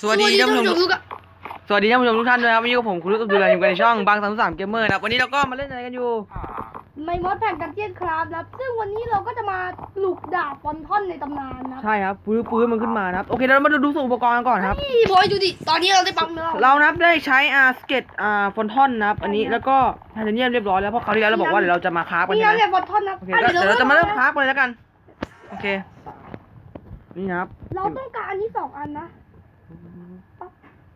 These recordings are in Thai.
สวัสดีท่านผู้ชมทุกอะสวัสดีท่านผู้ชมทุกท่านด้วยครับวันนี้กับผมคุณรุ่งอับดุลลาอยู่กันในช่องบางสามสามเกมเมอร์นะครับวันนี้เราก็มาเล่นอะไรกันอยู่ไม่มดแผ่นกันเจียนคราฟนะครับซึ่งวันนี้เราก็จะมาปลุกดาบฟอนทอนในตำนานนะใช่ครับปื้อปื้อมันขึ้นมานะครับโอเคเดี๋ยวเรามาดูดูส่วนอุปกรณ์กันก่อนครับนี่บอยดูดิตอนนี้เราได้ปั๊มแล้วเรานะครับได้ใช้อาสเก็ตอ่าฟอนทอนนะครับอันนี้แล้วก็ไทเทเนียมเรียบร้อยแล้วเพราะคราวที่แล้วเราบอกว่าเดี๋ยวเราจะมาคราฟกันนี่ใช่นะไหมเนี่ยฟอนทอนนะโอเคอะก็เดี๋ยวเราจะมาเริ่มคราฟกันเลยแล้วกันโอเคนี่นะครับเราต้องการอันนี้สองอันนะ ปั๊บ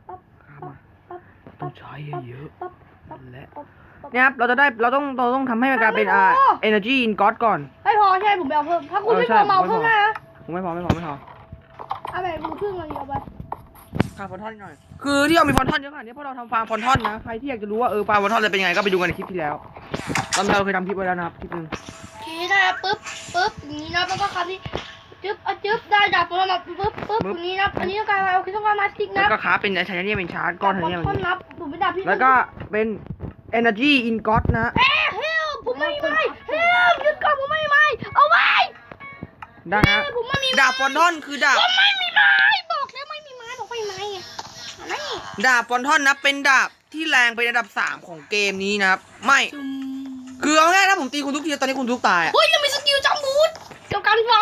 ปั๊บ คราฟ ปั๊บ มา ปั๊บ ต้อง ใช้เยอะปั๊บปั๊บๆและปั๊บปั๊บเนี่ยครับเราจะได้เราต้องเราต้องทำให้มันกลายเป็นอ่าไม่พอ energy in god ก่อน ไม่พอใช่ผมไปเอาเพิ่มถ้าคุณเออไม่ใช่พอเมาไม่พอเพิ่มได้นะผมไม่พอไม่พอไม่พอเอาไปดูครึ่งเลยเอาไปขาดฟอนทอนนิดหน่อย คือที่เรามีฟอนทอนเยอะขนาดนี้เพราะเราทำฟาร์มฟอนทอนนะ ใครที่อยากจะรู้ว่าเออฟาร์มฟอนทอนอะไรเป็นยังไงก็ไปดูกันในคลิปที่แล้วตอนเราเคยทำคลิปไว้แล้วนะครับคลิปหนึงโอเคได้แล้วปึ๊บปึ๊บอย่างนี้นะแล้วก็คราวนี้จึ๊บอะจึ๊บได้ดาบของเรามาปึ๊บปึ๊บอย่างนี้นะอันนี้ต้องการอะไรโอเคต้องการมาสติกแล้นะวก็คราฟเป็นไทเทเนียมเป็นชาร์จก้อนไทเทเนียมท่อนนับ ผมเป็นดาบที่แล้วก็เป็น energy in god นะเอ๊ะเฮลผมไม่มีไม้เฮลหยุดก่อนผมไม่มีไม้เอาไว้ได้เฮฮะลผมไม่มีดาบฟอนทอนคือดาบผมไม่มีไม้บอกแล้วไม่มีไม้บอกไม่มีไม้ไงนี่ดาบฟอนทอนนะเป็นดาบที่แรงเป็นอันดับสามของเกมนี้นะครับไม่จุ่มคือเอาง่ายๆถ้าผมตีคุณทุกทีตอนนี้คุณทุกตายอะเฮ้ยยังมีสกิลจัมบูทเกี่ยวกันไฟ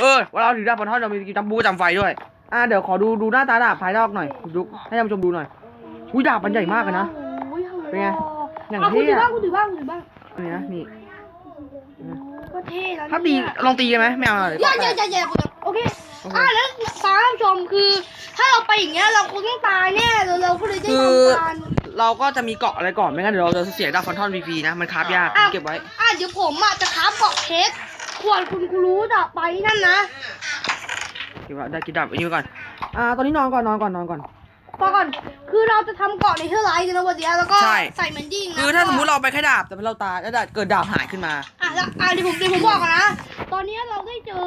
เออเวลาเราถือดาบฟอนทอนเรามีสกิลจัมบูจำไฟด้วยอ่าเดี๋ยวขอดูดูหน้าตาดาบภายนอกหน่อยคุณทุกให้ท่านผู้ชมดูหน่อย อุ้ยดาบมันใหญ่มากเลยนะโอ้ยเป็นไงอย่างอะคุณเท่ถืออะบ้างคุณถือบ้างคุณถือบ้างนี่นะนี่ก็เท่แล้วถ้าตีเนี่ยลองตีกันไหมไม่เอาเลยอย่าอย่าอย่าอย่าคุณโอเคอ่าแล้วฟ้าผู้ชมคือ ถ้าเราไปอย่างเงี้ยเราคงต้องตายแน่เราเราก็เลยได้คือทำการ เราก็จะมีเกาะอะไรก่อนไม่งั้นเดี๋ยวเราจะเสียดาบฟอนทอนฟรีๆนะมันคราฟยากอ้าวเก็บไว้ อะเดี๋ยวผมอะจะค้าบเกาะเพชรขวดคุณครูรู้จะไปนั่นนะ เก็บไว้ได้กินดาบอันนี้ไว้ก่อน อ่า ตอนนี้นอนก่อนนอนก่อนนอนก่อน ฟังก่อน คือเราจะทำเกาะในเทอร์ไลท์กันนะวันเนี้ยแล้วก็ใช่ ใส่เหมือนดิ้งนะคือถ้าสมมติเราไปแค่ดาบแต่เราตายแล้วดาบเกิดดาบหายขึ้นมา อะแล้วอะเดี๋ยวผมเดี๋ยวผมบอกก่อนนะ ตอนเนี้ยเราได้เจอ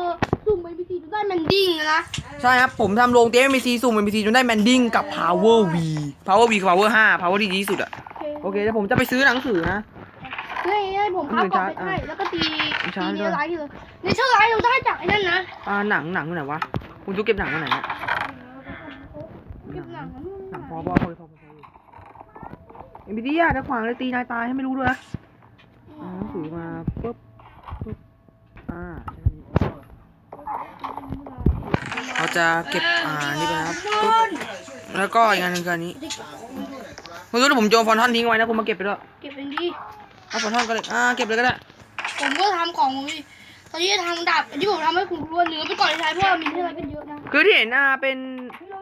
สุ่มไอพีซีจนได้แมนดิ้งนะใช่ครับ ผมทำโรงเตี้ยมีซีสุ่มมีซีจนได้แมนดิ้งกับ power v power v คือ power 5 power ที่ดีที่สุดอะโอโอเคเคเดี๋ยวผมจะไปซื้อหนังสือนะให้ให้ผมค้าบเกาะเพชรให้แล้วก็ตีมีตีชาร์จในด้วยไลท์เลยในเทอร์ไลท์เราได้จากไอ้นั่นนะ อ่าหนังหนังอยู่ไหนวะคุณทุกเก็บหนังไว้ไหนเนี่ยเก็บ หนังหนังพอพอพอพอพอพอเอ็มบีดีอะถ้าขวางเลยตีนายตายให้ไม่รู้ด้วยนะเอาหนังสือมาปุ๊บปุ๊บอ่าเราจะเก็บอ่านี่ไปนะครับปุ๊บแล้วก็อีกอันหนึงคืออันนี้คุณรู้ว่าผมโยนฟอนทอนทิ้งไว้นะคุณมาเก็บไปด้วยเก็บเป็นดี เอาฟอนทอนก็เลยอ่าเก็บเลยก็ได้ผมก็ทำของผมดิตอนนี้จะทำดาบที่ผมทำให้คุณครูเหลือไปก่อนเลยใช้เพราะว่ามีเท่าไหร่กันเยอะนะคือที่เห็นอ่าเป็นเรา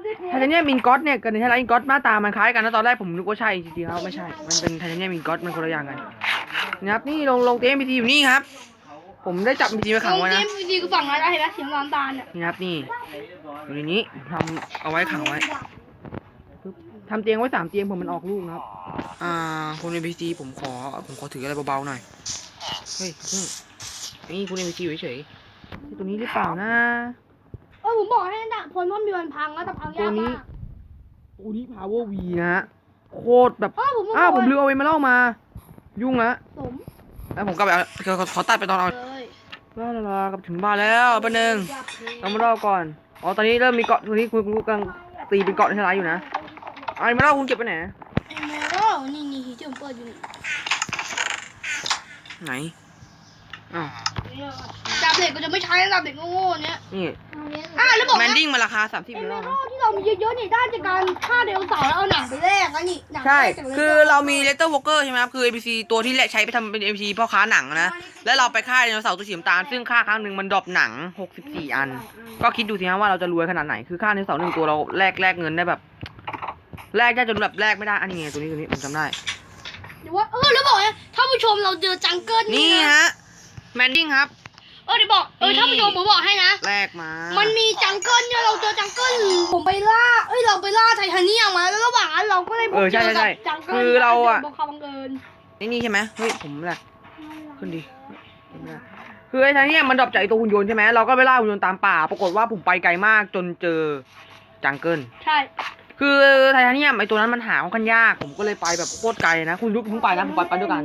ได้เทไทเทเนียมมินก็อตเนี่ยกับไทเทเนียมมินก็อตหน้าตามันคล้ายกันนะตอนแรกผมนึกว่าใช่จริงๆแล้วไม่ใช่ มันเป็นไทเทเนียมมินก็อตมันคนละอย่างกันนะครับนี่ลงลงเต็มพีทีอยู่นี่ครับ ผมได้จับพีทีไปขังไว้เกนะมดีคือฝั่งนั้นได้เห็นไหมเสียงน้ำตาลเนี่ยนี่นะครับนี่อยู่ในนี้ทำเอาไว้ขังไว้ปึ๊บทำเตียงไว้สามเตียงผมมันออกลูกนะครับ อ่าคุณเอ็มพีซีผมขอผมขอถืออะไรเบาๆหน่อย เฮ้ยเพิ่งนี่คุณเอ็มพีซีอยู่เฉยๆตัวนี้หรือเปล่านะเออผมบอกให้ดาบพลพ่อมีวันพังแล้วแต่พังยากมากตัวนี้ power v นะฮะโคตรแบบอ้าวผมอ้าวผมลืมเอาเวมาเล่ามา ยุ่งละสมแล้วผมก็ไปเอาขอขอตัดไปตอนเอาเลยลาลาลากลับถึงบ้านแล้วแป๊บนึงเรามาเล่าก่อนอ๋อตอนนี้เริ่มมีเกาะตรงนี้คุณคุณกำลังตีเป็นเกาะในทลายอยู่นะไอ้มาเล่าคุณเก็บไปไหนไอ้แมวนี่นี่ที่ผมเปิดอยู่นี่ไหนอ้าวดาบ เหล็กก็จะไม่ใช้ดาบเหล็กโง่ๆเนี้ยนี่อ่าแล้วบอกแมนนะดิ้งมันราคาสามสิบไอ้ยูแมโรวนะที่เรามีเยอะๆเนี่ยได้จากการฆ่าเดลเสาร์แล้วเอาหนังไปแลกนะนี่หนังใช่ แลกจากลยคือเรามีเลเตอร์วอลเกอร์ใช่ไหมครับ คือ NPC ตัวที่ใช้ไปทำเป็น NPC พ่อค้าหนังนะ แล้วเราไปฆ่าไดโนเสาร์ตัวสีน้ำตาล ซึ่งฆ่าครั้งหนึ่งมันดรอปหนัง 64 อัน ก็คิดดูสิฮะว่าเราจะรวยขนาดไหน คือฆ่าไดโนเสาร์หนึ่งตัวเราแลกแลกเงินได้แบบ แลกได้จนแบบแลกไม่ได้ อันนี้ไงตัวนี้ตัวนี้ผมจำได้เดี๋ยวว่าเออแล้วบอกนะถ้าผู้ชมเราเจอจังเกิลนี่นี่นะฮะ แมนดิ้งครับ เออเดี๋ยวบอกเออนี่ถ้าผู้ชมผมบอกให้นะ แลกมามันมีจังเกิลเนี่ยเราเจอจังเกิลผมไปล่าเอ้ยเราไปล่าไทเทเนียมมาแล้วระหว่างนั้นเราก็ได้พบเออใช่เจอใช่กับจังเกิลคือเราอะบอกความบังเอิญนี่นี่ใช่ไหมเฮ้ยผมแหละขึ้นดีไม่ได้คือไอ้ทางเนี้ยมันดรอปจากไอ้ตัวหุ่นยนต์ใช่ไหมเราก็ไปล่าหุ่นยนต์ตามป่า ปรากฏว่าผมไปไกลมากจนเจอจังเกิล ใช่คือไททาเนียมไอตัวนั้นมันหาค่อนข้างยาก ผมก็เลยไปแบบโคตรไกลนะ คุณยุบเพิ่งไปนะผมไปไปด้วยกัน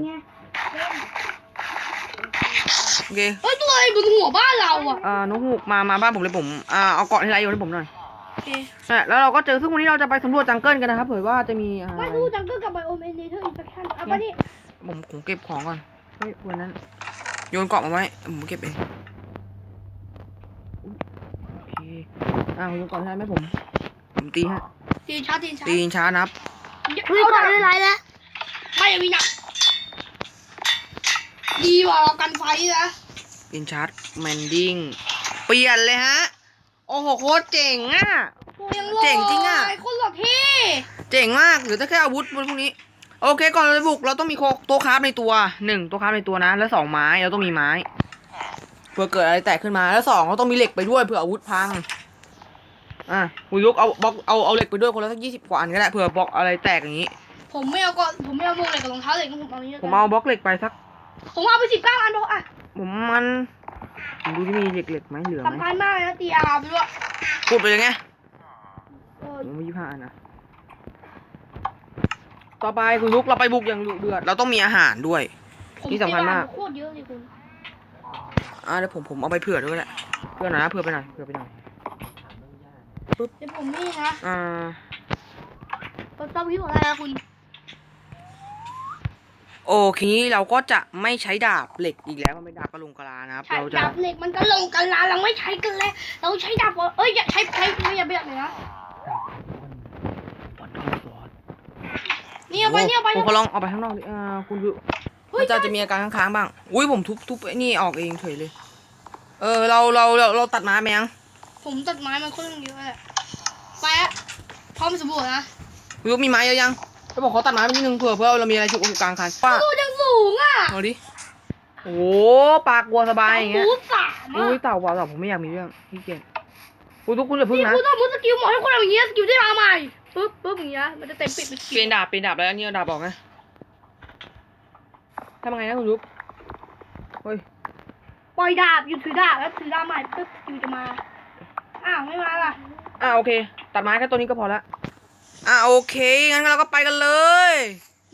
โอเคเอ้ยตัวอะไรบนหัวบ้านเราอะเอ่อนกฮูกมามาบ้านผมเลยผมอ่าเอาเกาะที่ไรโยนให้ผมหน่อยโอเคอะแล้วเราก็เจอซึ่งวันนี้เราจะไปสำรวจจังเกิลกันนะครับเผื่อว่าจะมีอ่าไม่รู้จังเกิลกับไบโอเมนเนเธอร์อินเฟคชั่นเอาไปนี่ผมผมเก็บของก่อนเฮ้ยวันนั้น โยนกล่องมาไว้ผมเก็บเองโอเคอ่าคุณโยนกล่องได้ไหมผม ผมตีฮะตีนช้าตีนช้าตีช้านับเฮ้ยก่อนไม่ไรแล้วไม่อย่ามีหนักดีกว่าเรากันไฟนะ ตีชาร์จแมนดิ้งเปลี่ยนเลยฮะ โอ้โหโคตรเจ๋งอะโอ้ยังเจ๋งจริงอะไคนหล่อเท่เจ๋งมากหรือถ้าแค่อาวุธพวกนี้ โอเค ก่อนเราจะบุกเราต้องมีโคตัวคราฟในตัวหนึ่งตัวคราฟในตัวนะ แล้วสองไม้เราต้องมีไม้เผื่อเกิดอะไรแตกขึ้นมาแล้วสองเราต้องมีเหล็กไปด้วยเผื่ออาวุธพังอะคุณยุกเอาบล็อกเอาเอาเหล็กไปด้วยคนละสักยี่สิบกว่าอันก็ได้เผื่อบล็อกอะไรแตกอย่างนี้ ผมไม่เอาก่อนผมไม่เอาโมเหล็กกับรองเท้าเหล็กผมเอานี้แล้วผกันมเอาบล็อกเหล็กไปสักผมเอาไปสิบเก้าอันพออะ ผมมันผมดูที่มีเหล็กเหล็กไหมเหลือไหมสำคัญมากเลยนะตีอาร์ไปด้วยพูดไปเลยไงเออผมมียี่ห้าอันนะต่อไปคุณยุกเราไปบุกอย่างดุเดือด เราต้องมีอาหารด้วยผมนี่สำคัญมากโคตรเยอะเลยคุณอ่าเดี๋ยวผมผมเอาไปเผื่อด้วยแหละเผื่อหน่อยนะเผื่อไปหน่อยเผื่อไปหน่อยเดี๋ยวผมนี่นะอ่าเราต้องพี่บอกอะไรนะคุณ โอเคนี้เราก็จะไม่ใช้ดาบเหล็กอีกแล้วมันเป็นดาบกระลงกะลานะครับ ใช้เราจะดาบเหล็กมันก็ลงกันลาเราไม่ใช้กันแล้วเราใช้ดาบเอ้ยอย่าใช้ใช้ไม่อย่าไปแบบนี้นะบอลทองสอนนี่เอาไปนี่เอาไปผมขอลองเอาไปข้างนอกดิอ่าคุณดูเฮ้มัยนจะจะมีอาการค้างๆบ้าง อุ้ยผมทุบทุบไอ้นี่ออกเองเฉยเลย เออเราเราเราเราตัดไม้ไหมยังผมตัดไม้มันค่อนข้างเยอะแหละไปอะพร้อมสมบูรณ์นะคุณยุกมีไม้เยอะยัง เขาบอกเขาตัดไม้ไปนิดนึงเผื่อเผื่อเรามีอะไรฉุกกลางคันว่าโอ้ยังสูงอะเอาดิโอ้โหปลากลัวสบายอย่างเงี้ยมูสามอุ้อะยเต่าเปล่าเต่าผมไม่อยากมีเรื่องพี่เกียจคุณทุกคุณอย่าพึ่งนี่นะคุณต้องมูสกิลหมดให้คนทำอย่างเงี้ยสกิลได้มาใหม่ปึ๊บปึ๊บอย่างเงี้ยมันจะเต็มปิดเป็นเปลี่ยนดาบเปลี่ยนดาบแล้วอันนี่เอาดาบออกไงทำยังไงนะคุณยุกเฮ้ยปล่อยดาบอยู่ถือดาบแล้วถือดาบใหม่ปึ๊บสกิลจะมาอ้าวไม่มาล่ะอ่าโอเคตัดไม้แค่ตัวนี้ก็พอละ อ่าโอเค งั้นเราก็ไปกันเลย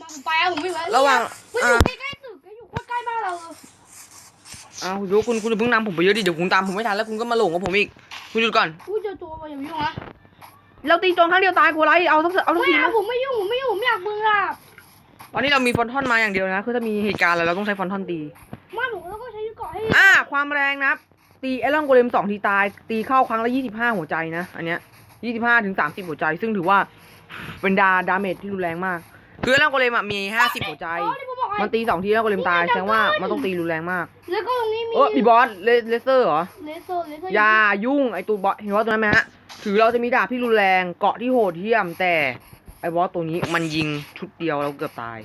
มาผมไปอะผมไม่ไหวระหว่างมันอยู่ใกล้ๆตึกมันอยู่ใกล้ๆบ้านเราเลยอ้าวคุณยุกคุณคุณอย่าเพิ่งนำผมไปเยอะดิเดี๋ยวคุณตามผมไม่ทันแล้วคุณก็มาหลงกับผมอีก คุณหยุดก่อนอุ้ยเจอตัวมาอย่ายุ่งนะเราตีโจนครั้งเดียวตายกูไรเอาสักเอาสักไม่ทีเอานะผมไม่ยุ่งผมไม่ยุ่งผมไม่อยากเบื่อตอนนี้เรามีฟอนทอนมาอย่างเดียวนะ คือถ้ามีเหตุการณ์อะไรเราต้องใช้ฟอนทอนตีไมาผมแล้วก็ใช้เกาะให้อ่าความแรงนะครับตีไอรอนโกเลมสองทีตาย ตีเข้าครั้งละยี่สิบห้าหัวใจนะ อันเนี้ยยี่สิบห้าถึงสามสิบหัวใจ ซึ่งถือว่า เป็นดาดาเมจที่รุนแรงมาก คือไอรอนโกเลมอะมีห้าสิบหัวใจอ๋อที่ผมบอกไงมันตีสองทีแล้วโกเลมตายแสดงว่ามันต้องตีรุนแรงมากแล้วก็ตรงนี้มีเออมีบอสเลเลเซอร์เหรอ เลเซอร์เลเซอร์อย่ายุ่งไอตัวบอสเห็นว่าตัวนั้นไหมฮะถือเราจะมีดาบที่รุนแรงเกาะที่โหดเหี้ยมแต่ไอบอสตัวนี้มันยิงชุดเดียวเราเกือบตาย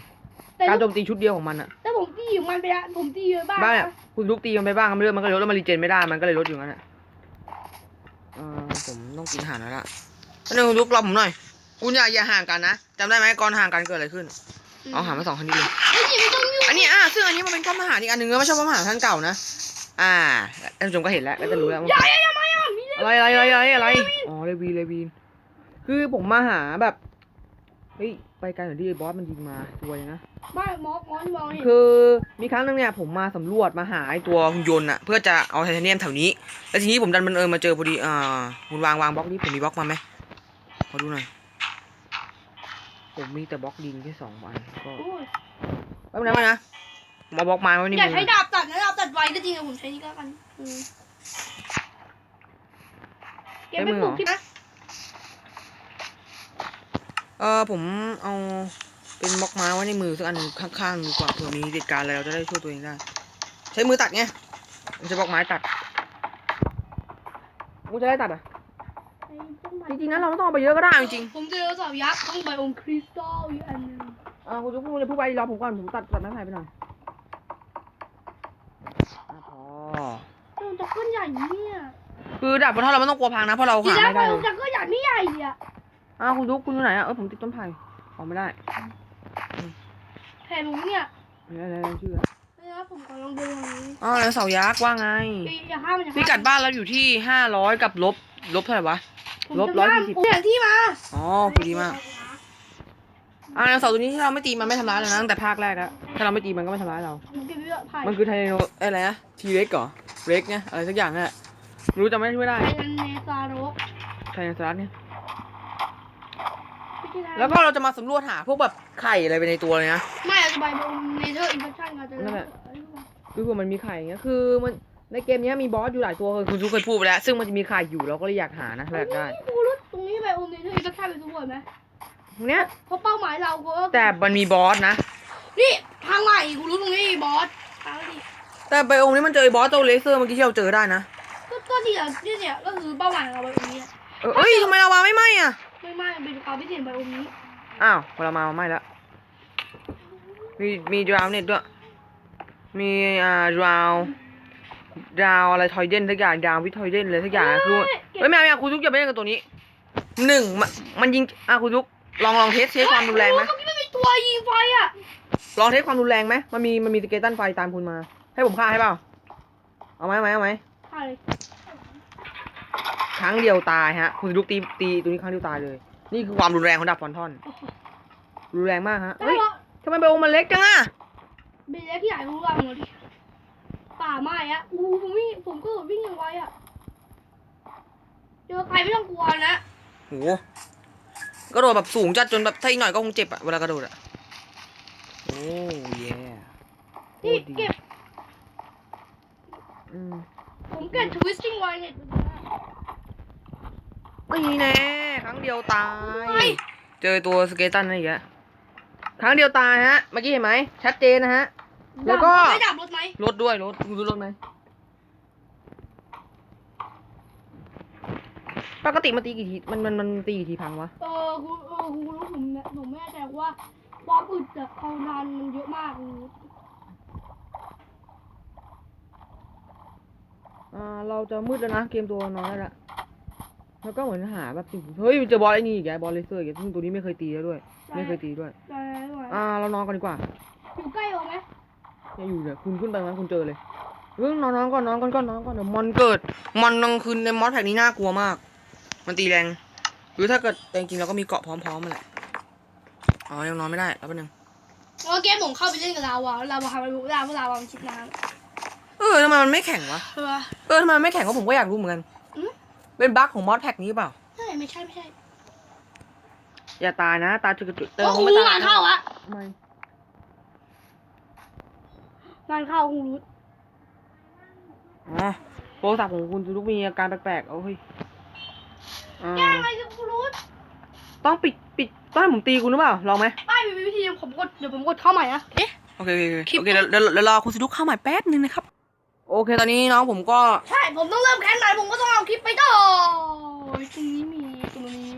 แต่การโจมตีชุดเดียวของมันอะแต่ผมตีอยู่มันไปละผมตีเยอะบ้างบ้าเนี่ยคุณลุกตีมันไปบ้างมันเรื่อยมันก็เลยลดแล้วมันรีเจนไม่ได้มันก็เลยลดอยู่งั้นอะเออผมต้องกินอาหารแล้วล่ะอันนึงคุณลุกรอผมหน่อย คุณอย่าอย่าห่างกันนะจำได้ไหมก่อนห่างกันเกิดอะไรขึ้น เอาหามาสองคันนี้เลย ไอ้ยไม่ต้องยุ่งอันนี้อะซึ่งอันนี้มันเป็นป้อมทหารอีกอันหนึ่งนะไม่ใช่ป้อมทหารท่านเก่านะ อ่าท่านผู้ชมก็เห็นแล้วก็จะรู้แล้วว่าอย่าอย่าอย่ามาอย่ามีเลอะไรอะไรอะไรอะไรอะไร อ๋อเลวีเลวีนคือผมมาหาแบบ เฮ้ย ไปไกลหน่อยดิบอสมันยิงมาซวยนะไม่มอสมอสมองเห็นคือมีครั้งหนึงเนี่ยผมมาสำรวจมาหาไอตัวหุ่นยนต์อะเพื่อจะเอาไทเทเนียมแถวนี้ แล้วทีนี้ผมดันบังเอิญมาเจอพอดีอ่าคุณวางวางบล็อกนี้ผมมีบล็อกมาไหมขอดูหน่อย ผมมีแต่บล็อกดินแค่สองอันก็โอ้ยไม่เป็นไรไม่เป็นไรนะผมเอาบล็อกไม้ไว้ในอย่ามืใช้อดาบตัดนะดาบตัดไวก็จริงแต่ผมใช้นี่ก็แล้วกันอืมเก็บไปปลูกที่นะเออผมเอาเป็นบล็อกไม้ไว้ในมือสักอันหนึ่งข้างๆดีกว่าเผื่อมีเหตุการณ์อะไรเราจะได้ช่วยตัวเองได้ใช้มือตัดไงไม่ใช่บล็อกไม้ตัดกูจะได้ตัดอะไอ้ต้นไม้ จริงๆนะเราไม่ต้องเอาไปเยอะก็ได้จริงผมเจอเสายักษ์ต้องไบโอมคริสตัลอีกอันหนึงๆอ่าคุณจะพูดเลยพูดไปรอผมก่อนผมตัดตัดไม้ไผ่ไปหน่อยอะพอโดนจักรก้นใหญ่เนี่ยคือดาบบนท่อเราไม่ต้องกลัวพังนะเพราะเราทีหาแรกไม่ไบได้โอเลมยจักรก้นใหญ่ไม่ใหญ่อะอ้าวคุณดุ๊กคุณอยู่ไหนอะเออผมติดต้นไผ่ออกไม่ได้แผ่นผมเนี่ยอะไรอะไรชื่อนะครับผมขอลองดูตรงนี้อ๋อแล้วเสายักษ์ว่าไง อย่าอย่าห้ามมันอย่าห้ามพิกัดบ้านเราอยู่ที่ห้าร้อยกับลบ ลบเท่าไหร่วะผมลบจะร้อยห้ามสี่สิบผมอย่างที่มาอ๋อคือดีมากอ่าแล้วเสาตัวนี้ที่เราไม่ตีมันไม่ทำร้ายเรานะตั้งแต่ภาคแรกแล้วถ้าเราไม่ตีมันก็ไม่ทำร้ายเราผมเก็บไว้ด้วยไผ่มันคือไทโนเอ้ยอะไรนะทีเล็กเหรอเล็กไงอะไรสักอย่างนั่นแหละไม่รู้จำไม่ได้ไม่ได้ไทยนันเนซาโรกไทแรนซารัสเนี่ยไม่ใช่นะแล้วก็เราจะมาสำรวจหาพวกแบบไข่อะไรไปในตัวเลยนะ ไม่เอาจะไปบนเนเธอร์อินเฟคชั่นกันจะนั่นแหละคือผมมันมีไข่เงี้ยคือมัน ในเกมเนี้ยมีบอสอยู่หลายตัวคือคุณทุกเคยพูดไปแล้ว ซึ่งมันจะมีไข่อยู่เราก็เลยอยากหานะเราอยากได้กูรู้ตรงนี้ไปโอมเนเธอร์อินเฟคชั่นไปทุกคนไหมตรงเนี้ยเพราะเป้าหมายเราก็แต่มันมีบอสนะ นี่ทางใหม่กูรู้ตรงนี้บอสทางนี้แต่ไบโอมนี้มันเจอไอ้บอสตัวเลเซอร์เมื่อกี้ที่เราเจอได้นะ ก็ก็เดียวนี่เนี่ยก็คือเป้าหมายของเราไปตรงนี้เออเอ้ยทำไมเราวางไม่ไหมอะ ไม่ไม่เป็นความพิเศษไปตรงนี้อ้าวพอเรามาไม่แล้วมีมีดราวเน็ตด้วยมีอ่าดราว ดาวอะไรทอยเดนทุกอย่างดาววิทอยเดนอะไรทุกอย่างอะคือเฮ้ยแมวแมวคุณทุกอย่าไปเล่นกับตัวนี้หนึ่งมันมันยิงอะคุณทุกลองลองเทสเทสความรุนแรงไหมโอ้เมื่อกี้มันมีตัวยิงไฟอะลองเทสความรุนแรงไหมมันมีมันมีสเกตันไฟตามคุณมา ให้ผมฆ่าให้เปล่าเอาไหมเอาไหมเอาไหมใช่ครั้งเดียวตายฮะคุณทุกตีตีตัวนี้ครั้งเดียวตายเลย นี่คือความรุนแรงของดาบฟอนทอนรุนแรงมากฮะได้เฮ้ยเหรอทำไมเบลมันเล็กจังอะเบลเล็กที่ไหนรู้บ้างเหรอดิ ป่าไม้อะอู้ผมวิ่งผมก็วิ่งอย่างไวอะเจอใครไม่ต้องกลัวนะโหกระโดดแบบสูงจัดจนแบบถ้าอีกหน่อยก็คงเจ็บอะเวลากระโดดอะโอ้เย่นี่เก็บอืมผมเก็บทวิสติ้งไวเนี่ยนี่แน่ครั้งเดียวตาเฮ้ยยเจอตัวสเกตันนั่นอีกแล้วครั้งเดียวตายฮะ เมื่อกี้เห็นไหมชัดเจนนะฮะ แล้วก็ ไม่ดับรถไหมรถด้วยรถคุณดูรถไหมปกติมันตีกี่ทีมันมันมันตีกี่ทีพังวะเออกูเออกูรู้ผมเนี่ยผมไม่แน่ใจว่าความอึดจากเขานานมันเยอะมากกูอ่าเราจะมืดแล้วนะเกมตัวน้อยแล้วแล้วก็เหมือนหาแบบสิ่งเฮ้ยเจอบอลไอ้นี่อีกแล้วบอลเลเซอร์อีกแล้วซึ่งตัวนี้ไม่เคยตีแล้วด้วย ไม่เคยตีด้วยได้ไหมอ่าเรานอนกันดีกว่าอยู่ใกล้เราไหม อย่าอยู่เนี่ยคุณขึ้นไปงั้นคุณเจอเลยเรื่องนอนนอนก่อนนอนก่อนก่อนนอนก่อนเดี๋ยวมอนเกิดมอนกลางคืนในมอสแพ็กนี้น่ากลัวมาก มันตีแรงหรือถ้าเกิดแต่จริงๆเราก็มีเกาะพร้อมๆมาแหละอ๋อยังนอนไม่ได้แล้วแป๊บนึงเมื่อกี้ผมเข้าไปเล่นกับลาวาแล้วลาวาทำไมรู้ลาวาลาวามันชิดน้เออทำไมมันไม่แข็งวะำใช่ปะ เออทำไมมันไม่แข็งก็ผมก็อยากรู้เหมือนกันอืม เป็นบั๊กของมอสแพ็กนี้เปล่า ใช่ไม่ใช่ไม่ใช่อย่าตายนะ ตายจุดจุดเติโอ้มโหไม่ตายงานเข้าอะทำไม งานเข้าคุณรู้อ๋อโทรศัพท์ของคุณทุกมีอาการแปลกๆโอ้ยอ่าแก้อะไรกับคุณรู้ต้องปิดปิดต้องให้ผมตีคุณหรือเปล่าลองไหมป้ายมีวิธีผมกดเดี๋ยวผมกดเข้าใหม่นะเอ๊ะโอเคโอเคคลิป โอเคเดี๋ยวเดี๋ยวเดี๋ยวรอคุณสนุกเข้าใหม่แป๊บนึงนะครับ โอเคตอนนี้น้องผมก็ใช่ผมต้องเริ่มแค้นใหม่ผมก็ต้องเอาคลิปไปต่อตรงนี้มีตรงนี้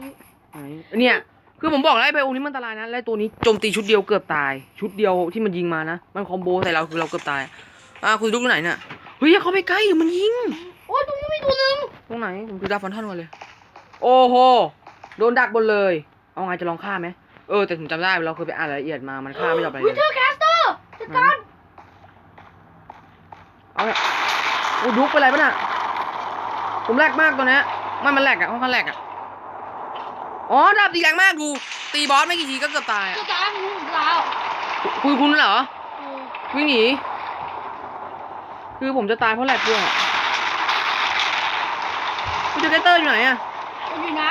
ไหนเนี่ย คือผมบอกแล้วไอ้ไบโอนี้มันอันตรายนะและตัวนี้โจมตีชุดเดียวเกือบตาย ชุดเดียวที่มันยิงมานะ มันคอมโบใส่เราคือเราเกือบตาย อ่าคุณสนุกอยู่ไหนเนี่ยเฮ้ยอย่าเข้าไปใกล้เดี๋ยวมันยิง โอ้ยตรงนี้มีตัวหนึงตรงไหนผมคือดาฟอนทันก่อนเลย โอ้โหโดนดักบนเลย เอาไงจะลองฆ่าไหมเออแต่ผมจำได้เราเคยไปอ่านรายละเอียดมามันฆ่าไม่ตอบอะไรวิเลยเทอร์แคสเตอร์จัดการเอาเนี่ยโอ้ดุกไปนไรปะน่ะผมแหลกมากตัวเนี้ยไม่มันแหลกอะค่อนข้างแหลกอะ อ๋อดาบตีแรงมากดูตีบอสไม่กี่ทีก็เกือบตายอะจัดการคุณลาวคุณคุณเหรอเออวิ่งหนี คือผมจะตายเพราะแหลกด้วยอะคุณเจอเกเตอร์อยู่ไหนอะมันอยู่น้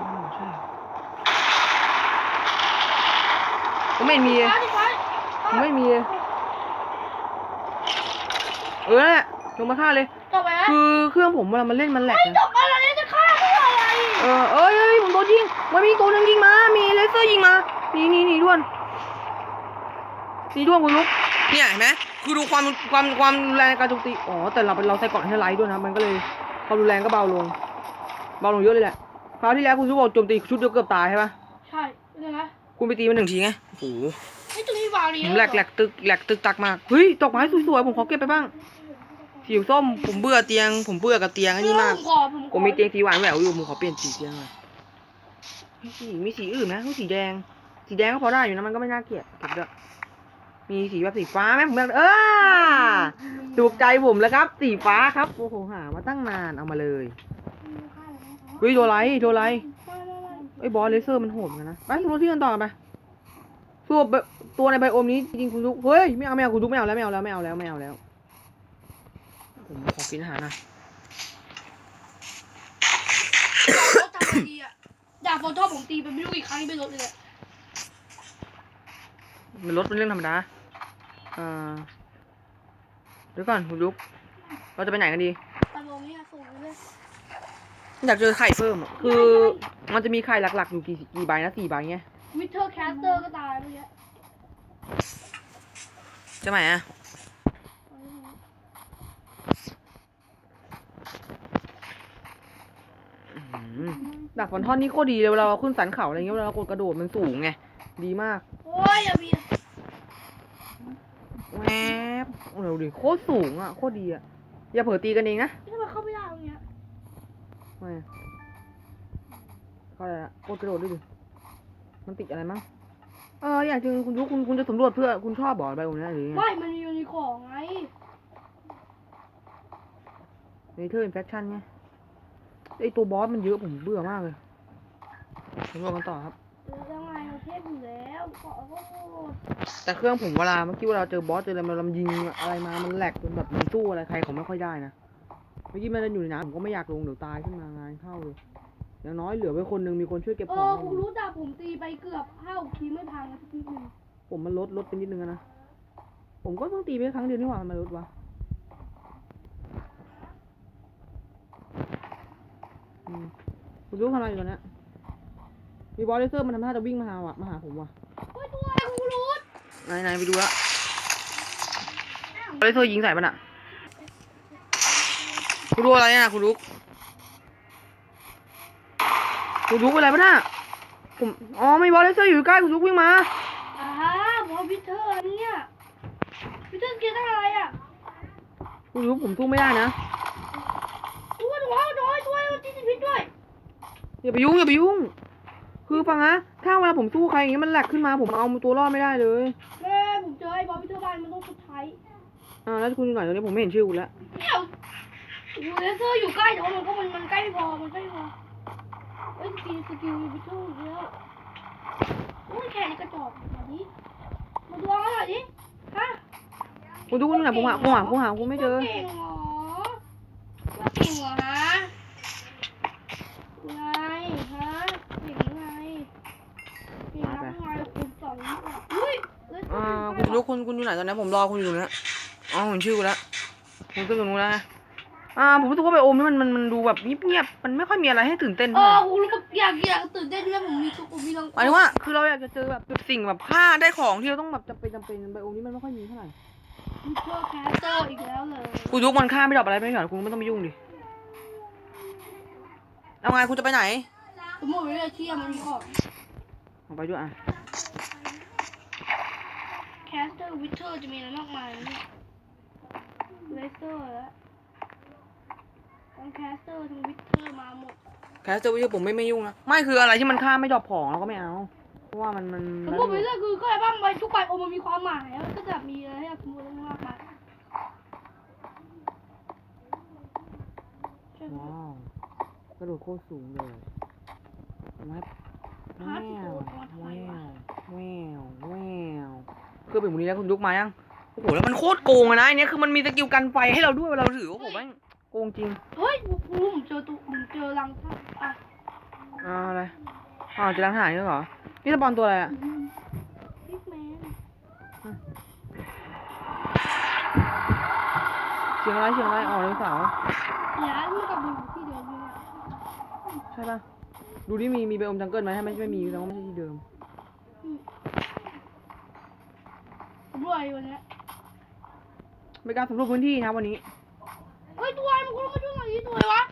อ๋อใช่ผมไม่เห็นำมีเลยฟ้าที่ฟ้าผมไม่มีเลย เออนั่นแหละลงมาฆ่าเลย จบไปแล้วคือเครื่องผมเวลามันเล่นมันแหลกไม่นะจบ เออเอ้ยเอ้ยผมโดนยิง มันมีตัวหนึงยิงมา มีเลเซอร์ยิงมาหนี่นี่นี่ด้วนนี่ด้วนคุณลุกเนี่ยเห็นไหมคือดูความความความรุนแรงในการโจมตี อ๋อ แต่เราเป็นเราใส่เกราะให้ไลท์ด้วยนะ มันก็เลยความรุนแรงก็เบาลง เบาลงเยอะเลยแหละ คราวที่แล้วคุณซุกบอกโจมตีชุดเดียวเกือบตายใช่ปะใช่เดี๋ยวนะคุณไปตีมันหนึ่งทีไง โอ้โหไอ้ตรงนี้วางดีผมแหลกแหลกตึกแหลกตึกตักมาก เฮ้ยดอกไม้สวยๆ ผมขอเก็บไปบ้าง สีส้มผมเบื่อเตียง ผมเบื่อกับเตียงอันนี้มากผมขอผมขอผมมีเตียงสีหวานแหววอยู่ผมขอเปลี่ยนสีเตียงหน่อยมีสีมีสีอื่นไหมมีสีแดง สีแดงก็พอได้อยู่นะมันก็ไม่น่าเกลียดเก็บด้วยมีสีแบบสีฟ้าไหมผมอยากเออถูกใจผมแล้วครับ สีฟ้าครับโอ้โหหามาตั้งนานเอามาเลยเฮ้ยโดนไรโดนไรไอ้ยบอสเลเซอร์มันโหดเหมือนกันนะไปสำรวจที่กันต่อไปสรุปแบบตัวในไบโอมนี้จริงๆคุณทุกเฮ้ยไม่เอาไม่เอาคุณทุกไม่เอาแล้วไม่เอาแล้วไม่เอาแล้วไม่เอาแล้ว ผมขอกินอาหารหน่อยดาบโฟโต้ผมตีไปไม่รู้กี่ครั้งไม่ลดเลยอะมันลดเป็นเรื่องธรรมดาอ่าเดี๋ยวก่อนคุณลุก เราจะไปไหนกันดีตอนลงเนี่ยสูงเลยอยากเจอไข่เพิ่มอะคือมันจะมีไข่หลักๆอยู่กี่กี่ใบนะสี่ใบไงวิเทอร์แคสเตอร์ก็ตายเมื่อกี้ ใช่ไหมอะอื้อหือ ดักฟอนทอนนี่โคตรดีเลยเวลาเราขึ้นสันเขาอะไรเงี้ยเวลาเรากดกระโดดมันสูงไงดีมากโอ้ยอย่าเบียดแวบโอ้โหดิโคตรสูงอะโคตรดีอะอย่าเผลอตีกันเองนะทำไมเข้าไม่ได้ตรงเนี้ยไม่อะเข้าใจละกดกระโดดด้วยดิมันติดอะไรมั้งเอออยากเจอคุณยุคคุณคุณจะสำรวจเพื่อคุณชอบบอกใบโอมนี้หรือไงไม่มันมียูนิคอร์นไงเนเธอร์อินเฟคชั่นไง ไอตัวบอสมันเยอะผมเบื่อมากเลยสำรวจกันต่อครับเออยังไงเราเทพอยู่แล้วเกาะก็โคตรแต่เครื่องผมเวลาเมื่อกี้เวลาเจอบอสเจออะไรมันมันยิงอะไรมา มันแหลกจนแบบมันสู้อะไรใครเขาไม่ค่อยได้นะ เมื่อกี้มันอยู่ในน้ำผมก็ไม่อยากลงเดี๋ยวตายขึ้นมางานเข้าเลยอย่างน้อยเหลือไว้คนหนึงมีคนช่วยเก็บเอขอองคุณรู้ดาบผมตีไปเกือบห้าทีไม่พังสักทีหนึ่งผมมันลดลดไปนิดนึงอะนะ ผมก็ต้องตีไปครั้งเดียวนี่หว่าทำไมันลดวะ อืมคุณรู้ทำอะไรอยู่ตอนเนี้ยมีบอสเลเซอร์มันทำท่าจะวิ่งมาหาว่ะมาหาผมว่ะเฮ้ยตัวอะไรคุณรู้ไหนไหนไปดูละบอสเลเซอร์ยิงใส่มันอะคุณรู้อะไรอะคุณรู้คุณรู้อะไรปะน่ะผมอ๋อไม่บอสเลเซอร์อยู่ใกล้คุณรู้วิ่งมาอ่าบอสวิเทอร์เนี่ยวิเทอร์เกียร์ได้อะไรอะคุณรู้ผมสู้ไม่ได้นะ ตัวตัวตัวตัวตัวตีสิพิษด้วย อย่าไปยุ่งอย่าไปยุ่ง คือฟังนะถ้าเวลาผมสู้ใครอย่างงี้มันแหลกขึ้นมาผมเอาตัวรอดไม่ได้เลยแม่ผมเจอไอ้บอสวิเทอร์บ้านมันต้องสุดท้ายอ่าแล้วคุณอยู่ไหนตอนนี้ผมไม่เห็นชื่อคุณแล้วเนี่ยอยู่เลเซอร์อยู่ใกล้แต่ว่ามันก็มันมันใกล้ไม่พอมันใกล้ไม่พอเฮ้ยสกิลสกิลวิเทอร์อีกแล้วโอ้ยแค่นี้กระจอกมาดิมาดูเอาหน่อยดิฮะคุณทุกคนอยู่ไหนผมหาผมหาผมหาคุณไม่เจอเก่งเหรอว่าเก่งเหรอฮะไงฮะเก่งไงเก่งนักไงคุณสองอะอุ้ยเลเซอ อ่า ร์ คุณทุกคนคุณ อยู่ไหนตอนนี้ผมรอคุณอยู่นะอ๋อผมชื่อคุณแล้วคุณขึ้นตรงนู้นแล้วนะอ่าผมรู้สึกว่าไบโอมนี่มันมันมันดูแบบเงียบๆมันไม่ค่อยมีอะไรให้ตื่นเต้นเอเท่าไหอร่คุณรู้ปะอยากอยากตื่นเต้นด้วยผมมีตัวผมมีรางหมายถึงว่าคือเราอยากจะเจอแบบสิ่งแบบฆ่าได้ของที่เราต้องแบบจำเป็นจำเป็นไบโอมนี่มันไม่ค่อยมีเท่าไหร่วิเทอร์แคสเตอร์อีกแล้วเลยคุณยุกมันฆ่าไม่ดอกอะไรไม่หย่อนคุณไม่ต้องไปยุ่งดิเอาไงคุณจะไปไหนสมมติว่าเราเที่ยวมันมีของเอาไปด้วยอะแค สเตอร์วิเทอร์จะมีอะไรมากมายเนี่ยเลเซอร์แล้วทั้งแคสเตอร์ทั้งวิเทอร์มาหมดแคสเตอร์วิทผมไม่ไม่ยุ่งนะไม่คืออะไรที่มันฆ่าไม่ดรอปของเราก็ไม่เอาเพราะว่ามันมันสมมติวิเทอร์คือก็อะไรบ้างใบทุกใบโอมันมีความหมายแล้วก็จะมีอะไรให้เราสมมติมากมายใช่ไหมว้าวกระโดดโคตรสูงเลยแวบแววแววแววแวว คือเป็นหมูนี้แล้วคุณลุกมายังโอ้โหแล้วมันโคตรโกงอะนะอันเนี้ยคือมันมีสกิลกันไฟให้เราด้วยเวลาเราถือโอ้โหแม่งโกงจริงเฮ้ยผมผมเจอตัวผมเจอรังท่าอะอ่าอะไรอ่าวจะล้างหายด้วยเหรอนี่สปอนตัวอะไรอะพิกแมนเชียงรายเชียงรายอ๋อเรื่องสาวย้ายมันกลับมาอยู่ที่เดิมเลยเนี่ยใช่ปะดูดิมีมีเบลอมจังเกิลไหมถ้าไม่ไม่มีแสดงว่าไม่ใช่ที่เดิม ผมรวยวันเนี้ยเป็นการสำรวจพื้นที่นะครับวันนี้ เฮ้ยตัวอะไรมันก็มาช่วยหน่อยดิตัวอะไรวะ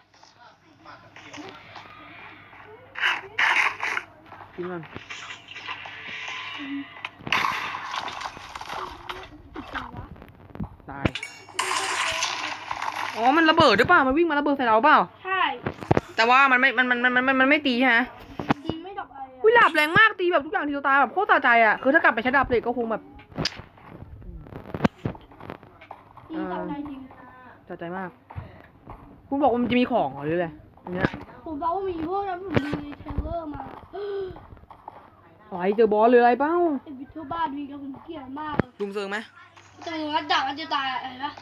กินก่อนตาย อ๋อ มันระเบิดหรือเปล่า มันวิ่งมาระเบิดใส่เราเปล่า ใช่แต่ว่ามันไม่ มัน มัน มัน มันมันไม่ตีใช่ไหมยิงไม่ดอกอะไรอุ้ยอะหลับแรงมากตีแบบทุกอย่างทีเราตายแบบโคตรสะใจอะ คือถ้ากลับไปใช้ดาบเหล็กก็คงแบบ ยิงดอกใจจริง สะใจมาก คุณบอกว่ามันจะมีของเหรอหรืออะไรอันเนี้ยผมบอกว่ามีพวกนั้นผมดูในเทรลเลอร์มาอะไรเจอบอสหรืออะไรเปล่าไอ้บิทเทอร์บ้านวีกับผมเกลียดมากเลยลุมเซิงไหมแต่ผมว่าดักมันจะตายอะไรปะ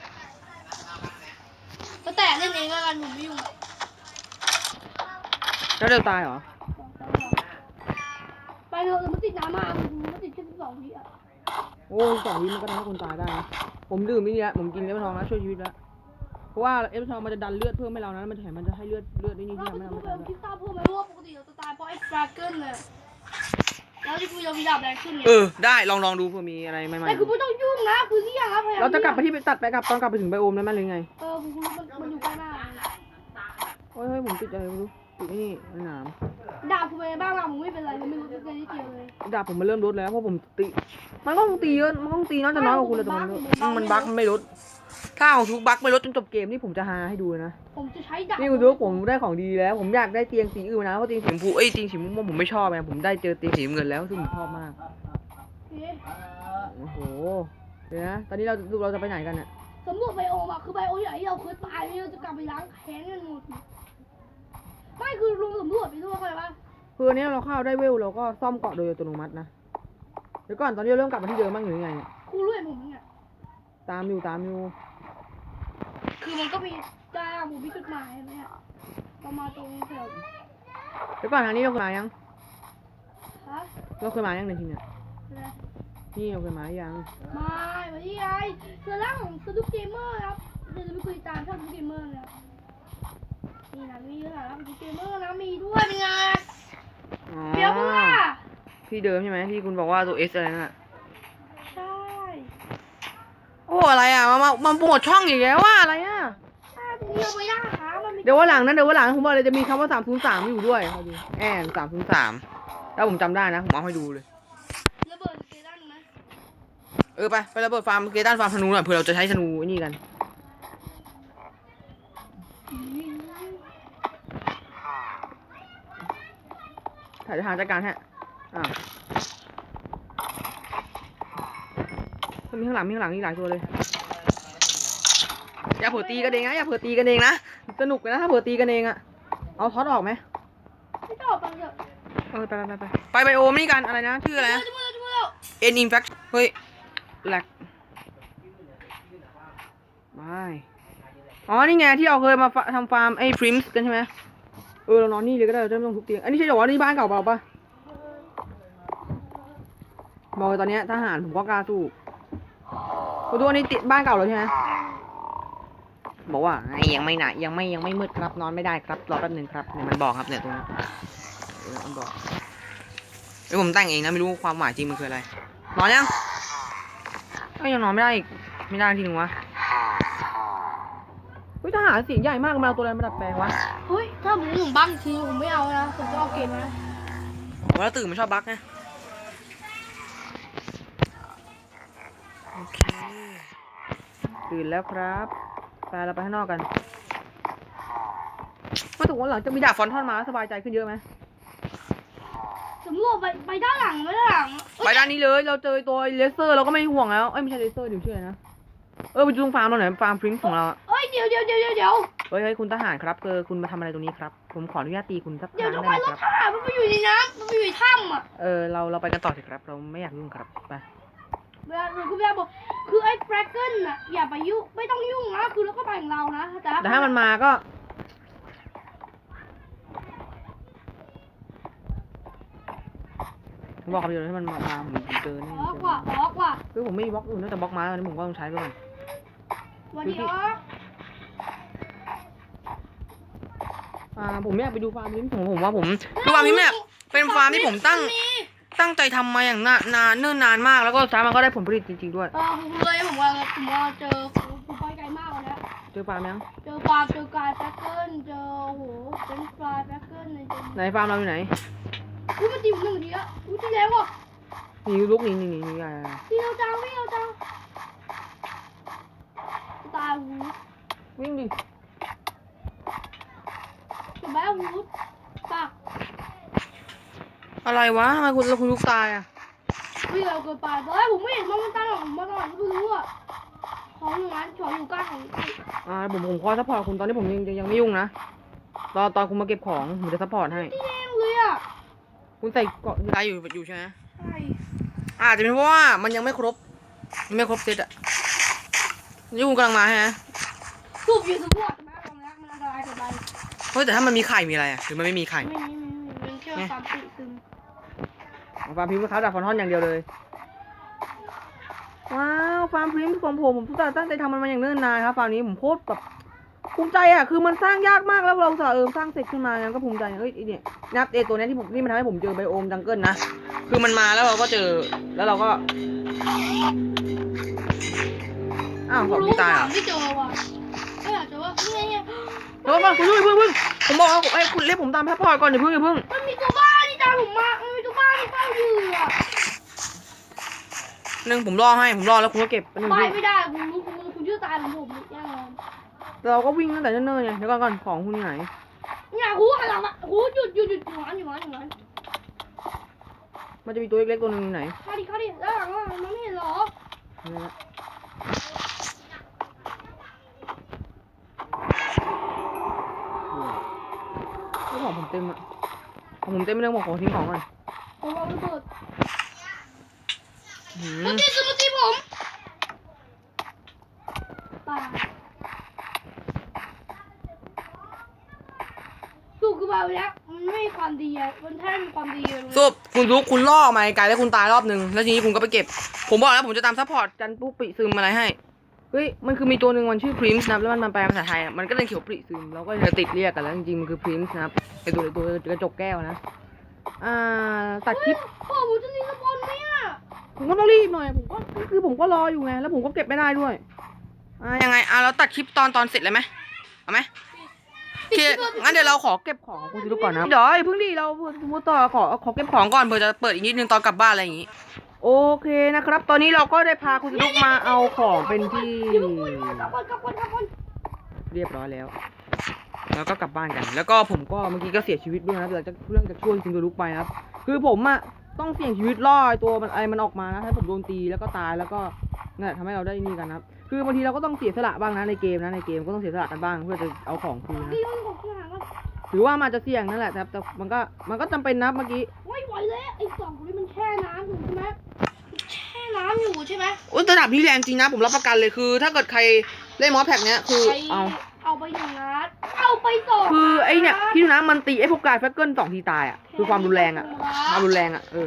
ก็แต่เล่นเองแล้วกันผมไม่ยุ่งแล้วเดี๋ยวตายเหรอบอกตลอดเถอะแต่มันติดน้ำมากมันติดแค่สิบสองวิอะโอ้สองวิมันก็ทำให้คนตายได้นะผมดื่มนี่แล้วผมกินเอฟทองแล้วช่วยชีวิตแล้ว เพราะว่าเอฟทองมันจะดันเลือดเพิ่มให้เรานะมันจะแถมมันจะให้เลือดเลือดนี่นี่เราที่ไปทำให้ดูเราแบไม่ตายด้วยบคลิปตาเพิ่มไหมเพราะว่าปกติเราจะตายเพราะไอ้ฟราเกิลเลยแล้วที่กูจะมีดาบแรงขึ้นเนี่ยเออ ได้ลองลองดูเผื่อมีอะไรใหม่แต่คือไม่ต้องยุ่งนะคือที่อย่างนะพยายามๆเราจะกลับไปที่ไปตัดไปกลับตอนกลับไปถึงไบโอมได้ไหมหรือไงเออผมรู้มันมันอยู่ใกล้มากโอ้ยเฮ้ยผมติดอะไรไม่รู้ติดไอ้นี่ไอ้หนามดาบคุณไปบ้างล่ะผมไม่เป็นไรผมไม่รู้สึกเลยนิดเดียวเลย ดาบผมมันเริ่มลดแล้วเพราะผมตีมันก็คงตีเยอะมันก็คงตีน้อยจะน้อยกว่าคุณเลยแต่มันลดอืมมันบั๊กมันไม่ลด ถ้าของทุกบั๊กไม่ลดจนจบเกมนี่ผมจะหาให้ดูเลยนะ ผมจะใช้ดาบนี่คุณดูว่าผมได้ของดีแล้ว ผมอยากได้เตียงสีอื่นนะเพราะเตียงสีชมพูเอ้ยเตียงสีม่วงผมไม่ชอบไงผมได้เจอเตียงสีน้ำเงินแล้วซึ่งผมชอบมากเอ๊ะโอ้โหเดี๋ยวนะตอนนี้เราเราจะไปไหนกันเนี่ยสำรวจไบโอมอะคือไบโอใหญ่ที่เราเคยตายเนี่ยเราจะกลับไปล้างแค้นกันหมดไม่คือรวมสำรวจไปด้วยเข้าใจปะคืออันนี้เราเข้าได้เวลเราก็ซ่อมเกาะโดยอัตโนมัตินะเดี๋ยวก่อนตอนนี้เราเริ่มกลับมาที่เดิมบ้างหรือยังไงเนี่ยครูรู้เห็นผมเนี่ยตามอยู่ตามอยู่ คือมันก็มีจ้าผมมีจุดหมายไหมอะประมาณตรงแถวเดี๋ยวก่อนทางนี้เราเคยมายังฮะเราเคยมายังในทีเนี่ยอะไรนี่เราเคยมายังไม่มาที่ไงคือร่างของสนุกเกมเมอร์ครับเดี๋ยวจะไปคุยตามช่องสนุกเกมเมอร์เนี่ยนี่นะมีด้วยนะสนุกเกมเมอร์นะมีด้วยเป็นไงอ๋อเปียกปะล่ะที่เดิมใช่ไหมที่คุณบอกว่าตัวเอสอะไรนั่นน่ะ ใช่ โอ้อะไรอะ มา มามาโปรโมทช่องอีกแล้วว่าอะไรอะใช่ตรงนี้เอาไปย่างขามันมีเดี๋ยววันหลังนั้นเดี๋ยววันหลังผมบอกเลยจะมีคำว่าสามศูนย์สามอยู่ด้วยเอาดูแอนสามศูนย์สามแล้วผมจำได้นะ ผมเอาให้ดูเลย ระเบิดเกดันไหมเออไป ไประเบิดฟาร์มเกตันฟาร์มธนูหน่อยเผื่อเราจะใช้ธนูไอ้นี่กัน ถ่ายทางจัดการฮะอ่า มีข้างหลังมีข้างหลังนี่หลายตัวเลย อย่าเผื่อตีกันเองนะอย่าเผื่อตีกันเองนะ สนุกเลยนะถ้าเผื่อตีกันเองอะเอาท็อตออกไหมไม่ต้องเอาไปเถอะเออไปไปไปไปไปไบโอมนี่กันอะไรนะชื่ออะไรนะจะมือจะมือแล้วเอ็นอินแฟคเฮ้ยแหลกไม่อ๋อนี่ไงที่เราเคยมาฟะทำฟาร์มไอ้พริมส์กันใช่ไหมเออเรานอนนี่เลยก็ได้เราจะไม่ต้องทุบเตียงอันนี้ใช่เหรอวะนี่บ้านเก่าเปล่าปะบอกเลยตอนเนี้ยทหารผมก็กล้าสู้ คุณดูอันนี้ติดบ้านเก่าแล้วใช่ไหมบอกว่าไอ้ยังไม่หนายังไม่ยังไม่มืดครับนอนไม่ได้ครับรอแป๊บหนึงครับเนี่ยมันบอกครับเนี่ยตรงนี้เออมันบอกไอ้ยผมแต่งเองนะไม่รู้ความหมายจริงมันคืออะไรนอนยังก็ยังนอนไม่ได้อีกไม่ได้ทีนึงวะเฮ้ยทหารเสียงใหญ่มากมันเอาตัวอะไรมาดัดแปลงวะเฮ้ยถ้าผมถึงบ้างอีกทีผมไม่เอานะผมจะเอาเกมนะผมแล้วตื่นมันชอบบั๊กไงโอเค ตื่นแล้วครับไปเราไปข้างนอกกันมาถึงวันหลังจะมีดาบฟอนทอนมาสบายใจขึ้นเยอะไหมสำรวจไปไปด้านหลังไปด้านหลังไปด้านนี้เลยเราเจอตัวเลเซอร์เราก็ไม่ห่วงแล้วเอ้ยไม่ใช่เลเซอร์เดี๋ยวชื่ออะไรนะเออไปดูตรงฟาร์มเราหน่อยฟาร์มพรินซ์ของเราอะเอ้ยเดี๋ยวเดี๋ยวเดี๋ยวเดี๋ยวเดี๋ยวเฮ้ยเฮ้ยคุณทหารครับเออคุณมาทำอะไรตรงนี้ครับ ผมขออนุญาตตีคุณสักคเดี๋ยวรั้งทำได้ไมไหมรคถรับทหารมันไปอยู่ในน้ำมันไปอยู่ในถ้ำอะเออเราเราไปกันต่อเถอะครับ เราไม่อยากยุ่งครับไป เวลาคือคุณแม่บอกคือไอ้แฟรกเกิลน่ะอย่าไปยุ่งไม่ต้องยุ่งนะคือเราก็ไปของเรานะแต่แต่ถ้ามันมาก็ผมบอกคำเดียวเลยถ้ามันมามาผมผมเจอแน่ออกว่ะออกว่ะคือผมไม่มีบล็อกอื่นนอกจากบล็อกไม้ตอนนี้ผมก็ต้องใช้ไปก่อนวันนี้ออกอ่าผมไม่อยากไปดูฟาร์มนี้ผมผมว่าผมดูฟาร์มนี้เนี่ยเป็นฟาร์มที่ผมตั้ง ตั้งใจทำมาอย่างนานนานเนิ่นนานมาก แล้วก็สุดท้ายมันก็ได้ผลผลิตจริงๆด้วย เออผมเลยผมว่าผมว่าเจอผมไปไกลมากแล้ว เจอฟาร์มยังเจอปลาเจอกายแฟรกเกิลเจอโอ้โหเป็นปลาแฟรกเกิลในเจอไหนฟาร์มเราอยู่ไหนอุ้ยมันตีผมหนึ่งทีอะอุ้ยที่แล้วอะนี่ลุกนี่นี่นี่นี่อ่าที่เราจังที่เราจังตายหูวิ่งดิจะแบ้หูปาก อะไรวะทำไมคุณคุณลุกตายอะวิ่งเร็วเกินไปตอนแรกผมไม่เห็นว่ามันตั้งหรอกผมมาตอนหลังก็รู้อะของอย่างนั้นของอยู่ใกล้ของอ่าผมผมคอยซัพพอร์ตคุณตอนนี้ผมยังยังยังไม่ยุ่งนะตอนตอนคุณมาเก็บของผมจะซัพพอร์ตให้ที่แดงเลยอะคุณใส่เกาะตายอยู่อยู่ใช่ไหมใช่อาจจะเป็นเพราะว่ามันยังไม่ครบยังไม่ครบเซตอะนี่คุณกำลังมาฮะสูบอยู่สูบวดมาตรงนี้มันอันตรายเกินไปเฮ้ยแต่ถ้ามันมีไข่มีอะไรอะหรือมันไม่มีไข่ไม่ไม่ไม่ไม่มันแค่ความตื่นซึมอ ฟาร์มพริมครับดับฟอนทอนอย่างเดียวเลย ว้าวฟาร์มพริมของผมผมตั้งตั้งใจทำมันมาอย่างเนิ่นนานครับฟาร์มนี้ผมโคตรแบบภูมิใจอะคือมันสร้างยากมากแล้วเราอุตสาห์เออสร้างเสร็จขึ้นมางั้นก็ภูมิใจเฮ้ยไอ้เนี่ยนับเอตัวเนี้ยที่ผมที่มันทำให้ผมเจอไบโอมจังเกิลนะคือมันมาแล้วเราก็เจอแล้วเราก็อ้าวของพี่ตายเหรอะไม่เจอว่ะก็อยากเจอว่านี่ไงเดี๋ยวมาคุณยุ่ยเพิ่งเพิ่งผมบอกว่าไอ้ยคุณเรียกผมตามแพทย์พลอยก่อนอย่าเพิ่งอย่าเพิ่งมันมีตัวบ้าที่ตามผมมา มันมีตัวบ้าที่เฝ้าอยู่อะหนึ่งผมรอให้ผมรอแล้วคุณก็เก็บหนึ่งไปพี่ไม่ได้คุณรู้คุณคุณชื่อตายของผมแน่นอนเราก็วิ่งตั้งแต่เนิ่นๆไงเดี๋ยวก่อนก่อนของคุณอยู่ไหนเนี่ยหูหันหลังอะหูหยุดหยุดหยุดอยู่นั้นอยู่นั้นอยู่นั้นมันจะมีตัวเล็กๆตัวหนึงอยู่ไหนเข้าดิเข้าดิแล้วหลังอะมันไม่เห็นหรอนี่แหละแล้วของผมเต็มอะของผมเต็มไม่ได้บอกของทิ้งของก่อน ผมเอาระเบิดหืมันมตีสุดมันตีผมตายสู้คือแบบแล้ว มันไม่มีความดีอะมันแค่มีความดีอะสุบคุณลุกคุณล่อมาไกลแล้วคุณตายรอบนึงแล้วทีนี้คุณก็ไปเก็บ ผมบอกแล้วผมจะตามซัพพอร์ตกันปุ๊บปริซึมอะไรให้ เฮ้ย มันคือมีตัวหนึ่งมันชื่อพริมส์นะแล้วมันมาแปลภาษาไทยอะมันก็เลยเขียวปริซึมเราก็จะติดเรียกกันแล้วจริงๆมันคือพริมส์นะครับไอตัวตัวกระจกแก้วนะ อ่าตัดคลิปพ่อผมจะรีสปอนไหมอะผมก็ต้องรีบหน่อย ผมก็คือผมก็รออยู่ไง แล้วผมก็เก็บไม่ได้ด้วยอ่ายังไงอ่าเราตัดคลิปตอนตอนเสร็จเลยไหมเอาไหมโอเคงั้นเดี๋ยวเราขอเก็บของของคุณซิลุก่อนนะเดี๋ยวอย่าเพิ่งดีเราพูดต่อขอขอเก็บของก่อนเผื่อจะเปิดอีกนิดนึงตอนกลับบ้านอะไรอย่างงี้ โอเคนะครับ ตอนนี้เราก็ได้พาคุณซิลุกมาเอาของเป็นที่อย่าเพิ่งพูดกลับก่อนกลับก่อนกลับก่อนเรียบร้อยแล้ว แล้วก็กลับบ้านกัน แล้วก็ผมก็เมื่อกี้ก็เสียชีวิตด้วยนะเดี๋ยวจะเรื่องจะช่วยคุณซิลุกไปนะครับ คือผมอะต้องเสี่ยงชีวิตล่อไอ้ตัวมันไอ้มันออกมานะให้ผมโดนตีแล้วก็ตายแล้วก็นั่นแหละทำให้เราได้นี่กันนะครับ คือบางทีเราก็ต้องเสียสละบ้างนะในเกมนะในเกมก็ต้องเสียสละกันบ้างเพื่อจะเอาของคืนนะพี่มันของข้างหลังอะถือว่ามันจะเสี่ยงนั่นแหละแต่แต่มันก็มันก็จำเป็นนะเมื่อกี้ไม่ไหวแล้วไอ้สองคนนี้มันแช่น้ำอยู่ใช่ไหมแช่น้ำอยู่ใช่ไหมอุ้ยระดับนี้แรงจริงนะ ผมรับประกันเลยคือ ถ้าเกิดใครเล่นมอสแพ็กเนี้ยคือไปเอา เอาไปหนึ่งนัดเอาไปสองคือไอเนี่ยดพี่ดูนะมันตีไอพวกกายแฟกเกิลสองทีตายอะคือความรุนแรงอะความรุนแรงอะเออ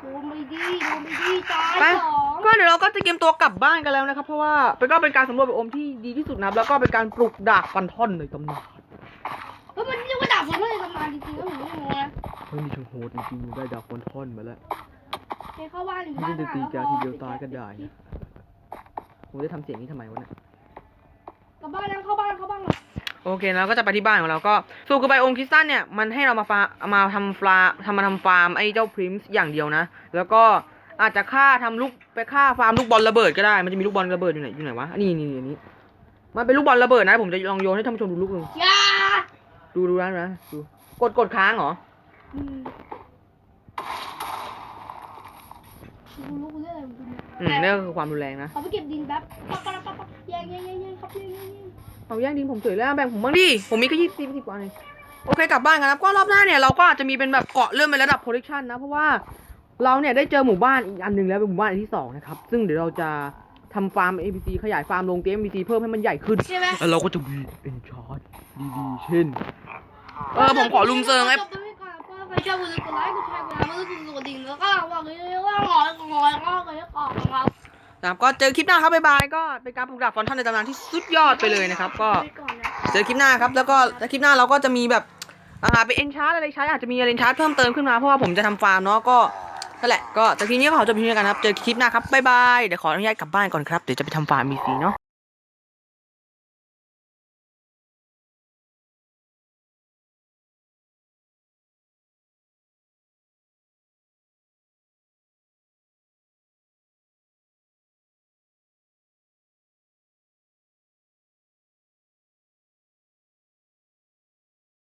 โดนไปดีโดนไปดีตายไปสองก็เดี๋ยวเราก็จะเตรียมตัวกลับบ้านกันแล้วนะครับ เพราะว่าเป็นก็เป็นการสำรวจแบบอมที่ดีที่สุดนะครับแล้วก็เป็นการปลุกดาบฟันท่อนในตำนานเฮ้ยมันเรียกว่าดาบฟันไม่ในตำนานจริงๆแล้วผมไม่รู้นะเฮ้ยมีช่างโหดจริงๆได้ดาบฟันท่อนมาแล้วแกเข้าบ้านหนึ่งไม่บ้านได้ตีแกทีเดียวตายก็ได้นะผมจะทำเสียงนี้ทำไมวะเนี่ย กลับบ้านแล้วเข้าบ้านเข้าบ้านเลยโอเคแล้วก็จะไปที่บ้านของเราก็สูคือไบโอมคริสตัลเนี่ยมันให้เรามาฟามาทำฟลาทำมาทำฟาร์มไอ้เจ้าพริมส์อย่างเดียวนะ แล้วก็อาจจะฆ่าทำลูกไปฆ่าฟาร์มลูกบอลระเบิดก็ได้มันจะมีลูกบอลระเบิดอยู่ไหนอยู่ไหนวะอันนี้นี่นี่อันนี้มันเป็นลูกบอลระเบิดนะผมจะลองโยนให้ท่านผู้ชมดูลูกหนึ่งอย่าดูดูนะนะดูกดกดค้างเหรอ อืมกูรู้กูเรื่องอะไรของกูเนี่ยอืมนี่ก็คือความรุนแรงนะเอาไปเก็บดินแป๊บปั๊บปั๊บปั๊บปั๊บแย่งแย่งแย่งแย่งครับแย่งแย่งแย่งเอาแย่งดินผมเฉยแล้วแบ่งผมบ้างดิผมมีแค่ยี่สิบสิบกว่าเองโอเคกลับบ้านกันนะครับก็รอบหน้าเนี่ยเราก็อาจจะมีเป็นแบบเกาะเริ่มเป็นระดับโ o ร c ชันนะเพราะว่าเราเนี่ยได้เจอหมู่บ้านอีกอันหนึ่งแล้วเป็นหมู่บ้านอันที่สองนะครับซึ่งเดี๋ยวเราจะทำฟาร์ม ABC ขยายฟาร์มลงเตียม ABC เพิ่มให้มันใหญ่ขึ้น ใช่ไหมแล้วเราก็จะมีเอนชาร์ดดีๆเช่น เออผมขอลุมเซิงไอ้ จบไปไว้ก่อน ก็ใครชอบกดไลค์กดแชร์กดไลค์กดกดดิ่งแล้วก็บอกเลยว่าหงอยหงอยก็เลยออกครับนะครับก็เจอคลิปหน้าครับบ๊ายบายก็เป็นการปลุกดาบฟอนทันในตำนานที่สุดยอดไปเลยนะครับ ก็เจอคลิปหน้าครับ แล้วก็คลิปหน้าเราก็จะมีแบบอ่าเป็นเอนชาร์ดอะไรใช้อาจจะมีเอนชาร์ดเพิ่มเติมขึ้นมาเพราะว่าผมจะทำฟาร์มเนาะก็นั่นแหละก็จากทีนี้ก็ขอจบเพียงเท่านี้กันครับ เจอคลิปหน้าครับบ๊ายบายเดี๋ยวขออนุญาตกลับบ้านก่อนครับเดี๋ยวจะไปทำฟาร์มมีซีเนาะ